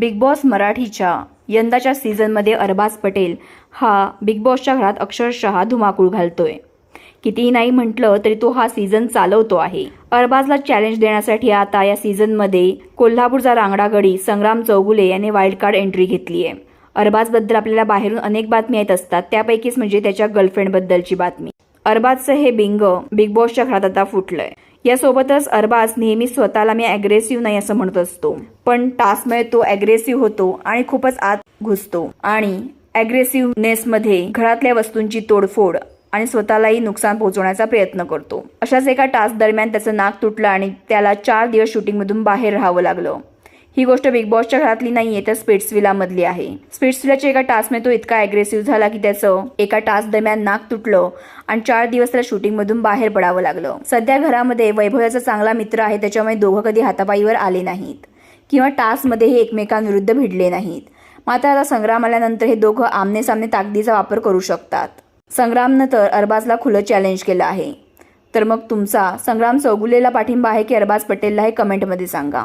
Big boss मराठीच्या यंदाच्या सीझनमध्ये अरबाज पटेल हा बिग बॉसच्या घरात अक्षरशः धुमाकूळ घालतोय. कितीही नाही म्हटलं तरी तो हा सीझन चालवतो आहे. अरबाजला चॅलेंज देण्यासाठी आता या सीझनमध्ये कोल्हापूरचा रांगडागडी संग्राम चौगुले याने वाईल्ड कार्ड एंट्री घेतली आहे अरबाजबद्दल आपल्याला बाहेरून अनेक बातम्या येत असतात. त्यापैकीच म्हणजे त्याच्या गर्लफ्रेंडबद्दलची बातमी. अरबाजचं हे बिंग बिग बॉसच्या घरात आता फुटलंय. यासोबतच अरबाज नेहमी स्वतःला मी अग्रेसिव्ह नाही असं म्हणत असतो. पण टास्कमुळे तो अग्रेसिव्ह होतो आणि खूपच आत घुसतो. आणि अग्रेसिव्हनेसमध्ये घरातल्या वस्तूंची तोडफोड आणि स्वतःलाही नुकसान पोहोचवण्याचा प्रयत्न करतो. अशाच एका टास्क दरम्यान त्याचं नाक तुटलं आणि त्याला चार दिवस शूटिंगमधून बाहेर राहावं लागलं. ही गोष्ट बिग बॉसच्या घरातली नाहीये तर स्पिट्सविलामधली आहे. स्पिट्सविलाच्या एका टास्कमध्ये तो इतका अग्रेसिव्ह झाला की त्याचं एका टास्क दरम्यान नाक तुटलं आणि चार दिवस त्याला शूटिंगमधून बाहेर पडावं लागलं. सध्या घरामध्ये वैभवाचा चांगला मित्र आहे त्याच्यामुळे दोघं कधी हातापायीवर आले नाहीत. किंवा टास्कमध्येही एकमेकांविरुद्ध भिडले नाहीत. मात्र आता संग्राम आल्यानंतर हे दोघं आमने सामने ताकदीचा वापर करू शकतात. संग्रामनं तर अरबाजला खुलं चॅलेंज केलं आहे. तर मग तुमचा संग्राम चौगुलेला पाठिंबा आहे की अरबाज पटेलला हे कमेंटमध्ये सांगा.